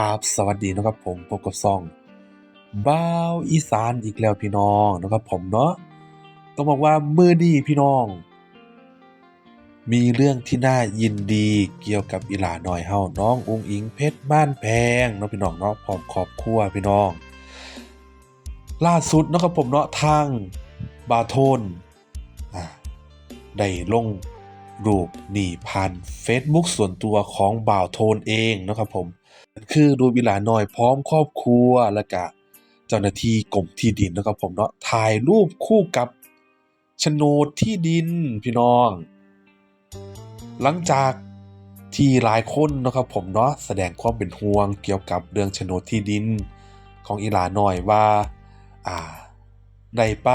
ครับสวัสดีนะครับผมพบกับซองบ้าวอีสานอีกแล้วพี่น้องนะครับผมเนาะต้องบอกว่ามื้อนี้พี่น้อง มีเรื่องที่น่ายินดีเกี่ยวกับอีหลาน้อยเฮาน้ององอิงเพชรบ้านแพงเนาะพี่น้องเนาะพร้อมครอบครัวพี่น้อง ล่าสุดนะครับผมเนาะทางบาโทนได้ลง รูปนี่ผ่าน Facebook ส่วนตัวของบ่าวโทนเองนะครับผม คือรูปอีหลาน้อยพร้อมครอบครัวแล้วก็เจ้าหน้าที่กรมที่ดินนะครับผมเนาะถ่ายรูปคู่กับโฉนดที่ดินพี่น้อง หลังจากที่หลายคนนะครับผมเนาะแสดงความเป็นห่วงเกี่ยวกับเรื่องโฉนดที่ดินของอีหลาหน้อยว่า อ่า ได้ไป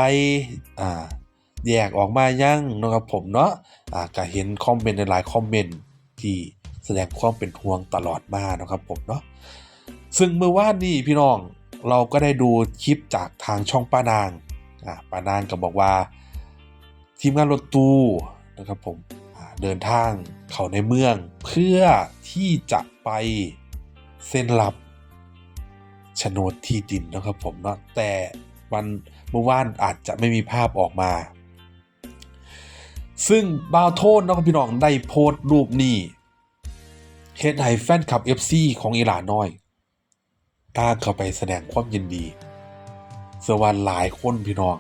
อ่า แยกออกมายังนะครับผมเนาะอ่าก็เห็นคอมเมนต์หลายคอมเมนต์ที่แสดงความเป็นห่วงตลอดมานะครับผมเนาะซึ่งเมื่อวานนี้พี่น้องเราก็ได้ดูคลิปจากทางช่องป้านางอ่าป้านางก็บอกว่า ทีมงานรถตู้นะครับผมเดินทางเข้าในเมืองเพื่อที่จะไปเซ็นรับโฉนดที่ดินนะครับผมเนาะแต่วันเมื่อวานอาจจะไม่มีภาพออกมา ซึ่งบาวโทนนะครับพี่น้องได้โพสต์รูปนี้เฮ็ดให้แฟนคลับ FC ของอีหลาน้อย ตาเข้าไปแสดงความยินดีเสวันหลายคนพี่น้อง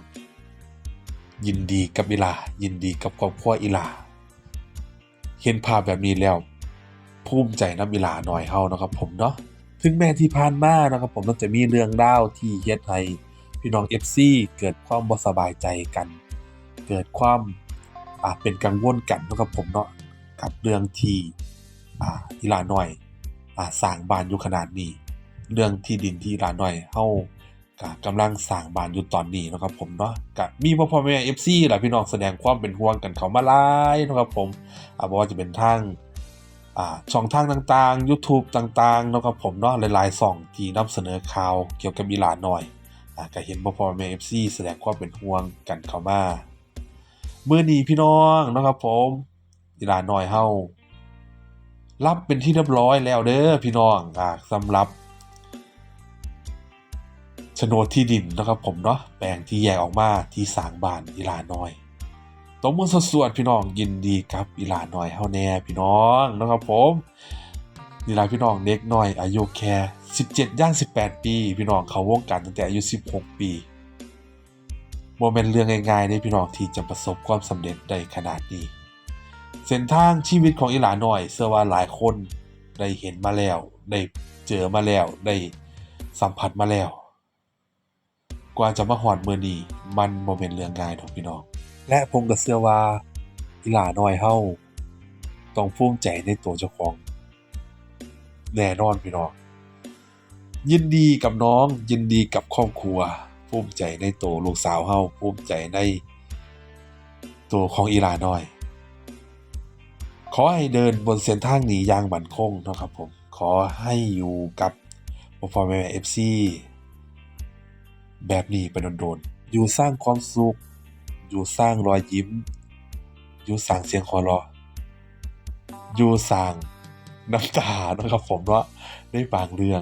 ยินดีกับอีหลายินดีกับครอบครัวอีหลาเห็นภาพแบบนี้แล้ว ภูมิใจน้ำอีหลาหน่อยเฮานะครับ ผมเนาะถึงแม้ที่ผ่านมานะครับผมมันจะมีเรื่องราที่เฮ็ดให้พี่น้อง FC เกิดความบ่สบายใจกัน เกิดความ เป็นกังวลกันนะครับผมเนาะกับเรื่องที่อ่าอีลาน้อยอ่าสร้างบ้านอยู่ขนาดนี้ เรื่องที่ดินที่อีหลาน้อยเฮากกำลังสร้างบ้านอยู่ตอนนี้นะครับผมเนาะก็มีพ่อพ่อแม่ FC แหละพี่น้องแสดงความเป็นห่วงกันเขามาหลายเนะครับผมอ่าบ่ว่าจะเป็นทางอ่าช่องทางต่างๆ YouTube ต่างๆนะครับผมเนาะหลายๆช่องที่นำเสนอข่าวเกี่ยวกับอีหลานน้อยอ่าก็เห็นพ่อพ่อแม่ FC แสดงความเป็นห่วงกันเข้ามา เมื้อนี้พี่น้องนะครับผมอีหลานน้อยเฮารับเป็นที่เรียบร้อยแล้วเด้อพี่น้องอ่าสำหรับโฉนดที่ดินนะครับผมเนาะแปลงที่แยกออกมาที่สางบ้านอีหลาน้อยตบมือสวดพี่น้องยินดีกับอีหลาน้อยเฮาแน่พี่น้องนะครับผมนี่ล่ะพี่น้องเด็กน้อยอายุแค่17ย่าง18 ปี พี่น้องเขาวงการตั้งแต่อายุ16 ปี โมเมนต์เรื่องง่ายๆในพี่น้องที่จะประสบความสำเร็จได้ขนาดนี้ เส้นทางชีวิตของอีหลาน้อยเชื่อว่าหลายคนได้เห็นมาแล้ว ได้เจอมาแล้ว ได้สัมผัสมาแล้ว กว่าจะมาหอดมือนี้มันบ่แม่นเรื่องง่ายดอกพี่น้อง และผมก็เชื่อว่าอีหลาน้อยเฮาต้องภูมิใจในตัวเจ้าของ แน่นอนพี่น้องยินดีกับน้องยินดีกับครอบครัว ภูมิใจในตัวลูกสาวเฮาภูมิใจในตัวของอีหลาน้อย ขอให้เดินบนเส้นทางนี้อย่างมั่นคงนะครับผม ขอให้อยู่กับพ่อพ่อแมเอฟซีแบบนี้ไปโดนๆ อยู่สร้างความสุข อยู่สร้างรอยยิ้ม อยู่สร้างเสียงหัวเราะอยู่สร้างน้ำตานะครับผมเนาะในบางเรื่อง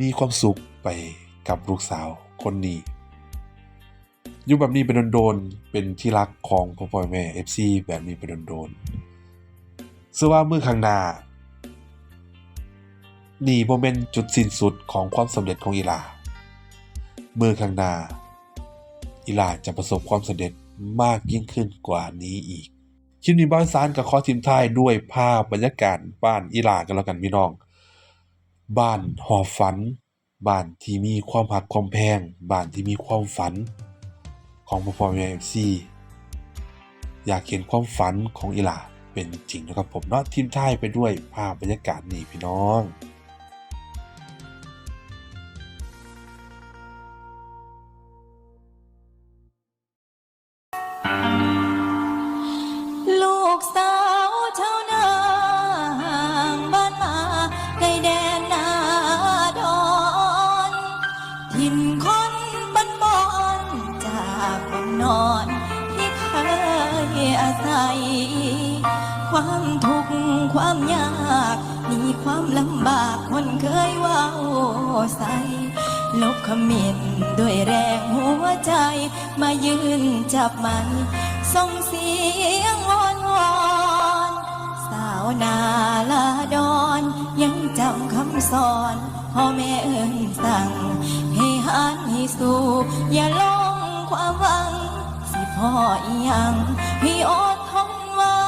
มีความสุขไปกับลูกสาว คนนี้อยู่แบบนี้ไปโดนๆเป็นที่รักของพ่อพ่อแม่ FC แบบนี้ไปโดนๆเชื่อว่ามือข้างหน้านี่โมเมนต์จุดสิ้นสุดของความสำเร็จของอีลามือข้างหน้าอีลาจะประสบความสำเร็จมากยิ่งขึ้นกว่านี้อีกคลิปนี้บ้านซานกับขอทีมท้ายด้วยภาพบรรยากาศบ้านอีลากันแล้วกันพี่น้อง บ้านหอฝัน บ้านที่มีความหักความแพงบ้านที่มีความฝัน ของพ่อพ่อแม่เอฟซีอยากเห็นความฝันของอีหลาเป็นจริงนะครับผมเนาะทีมท้ายไปด้วยภาพบรรยากาศนี่พี่น้อง นอนที่เคยอาศัย ความทุกข์ความยากมีความลำบากคนเคยว่าใส่ลบขมิ้นด้วยแรงหัวใจ มายืนจับมันส่งเสียงวอนวอนสาวนาลาดอนยังจำคำสอนพ่อแม่เอินสั่ง ให้หันให้สู้อย่าลง ความหวัง สิพ่ออีหยังให้อดทนไว้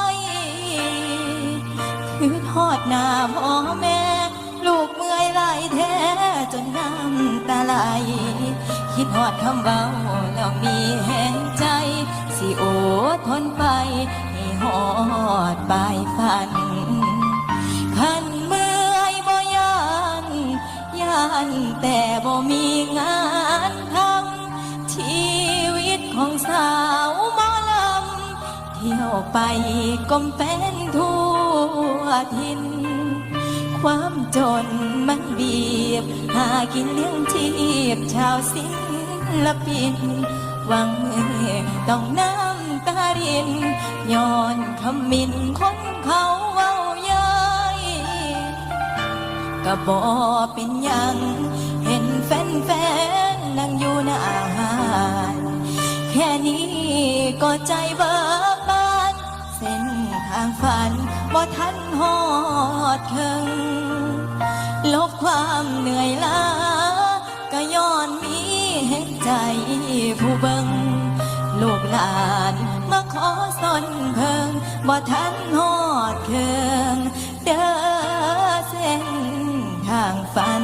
คือทอดหน้าพ่อแม่ ลูกเมื่อยไหลายแท้จนน้ำตาไหลคิดหอดคำเบาแล้วมีแห่งใจ สิโอดทนไป ให้หอดปลายฝันขันเมื่อยบ่ยานยานแต่บ่มีงาน ของสาวหมอลำเที่ยวไปก้มเป็นทั่วทิน ความจนมันบีบ หากินเลี้ยงชีพชาวศิลปิน หวังมือต้องน้ำตารินย้อนคำมินคนเขาเว้าเย้ยก็บอเป็นยัง ใจเบิกบาน เส้นทางฝันบ่ทันหอดถึงลบความเหนื่อยล้าก็ย้อนมีเห็นใจผู้เบิงลูกหลานมาขอสนเพิงบ่ทันหอดเคืองเด้อเส้นทางฝัน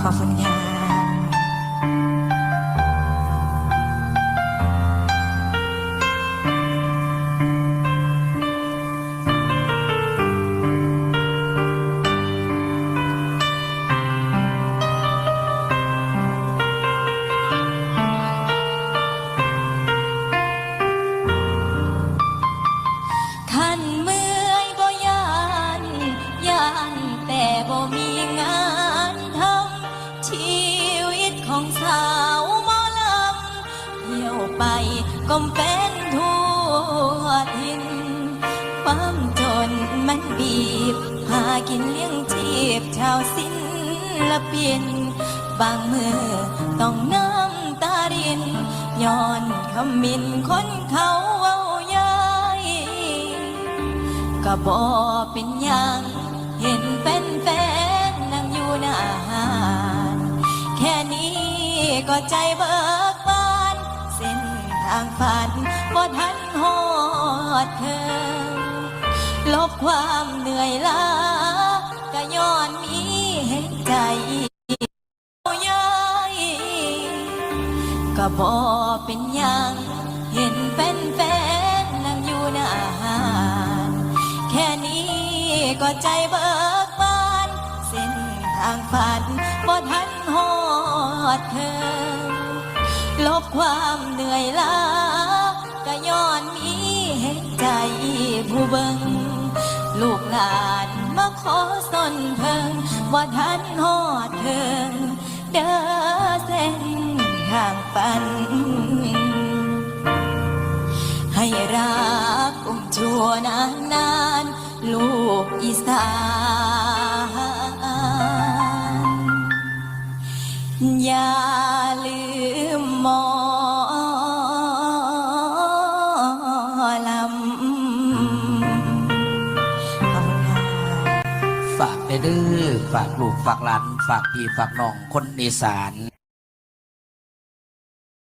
ขอบคุณค่ะ ไปก็เป็นทั่วทินความจนมันบีบ หากินเลี้ยงชีพชาวศิละเปินบางมือต้องน้ำตารินย้อนคำมินคนเขาเว้าย้ายก็บอเป็นหยังเห็นเป็นแฟนนั่งอยู่หน้าหารแค่นี้ก็ใจเบิกบานเส้นทางฝันบ่ทันหอดเธอ ลบความเหนื่อยล้าก็ย้อนมีเห็นใจยายก็บอเป็นยังเห็นเป็นแฟนนั่งอยู่หน้าหารแค่นี้ก็ใจเบิกบาน เส้นทางฝันบ่ทันหอดเธอ ลบความเหนื่อยล้าก็ย้อนมีเห็นใจผู้เบิงลูกหลานมาขอสนเพิง ว่าทันหอดเพิงเด้อเส้นทางฝัน ให้รักอุ้มชั่วนานนานลูกอีสาน อย่าลืมหมอลำขอบคุณค่ะฝากเด้อฝากลูกฝากหลาน ฝากพี่ฝากน้องคนอีสาน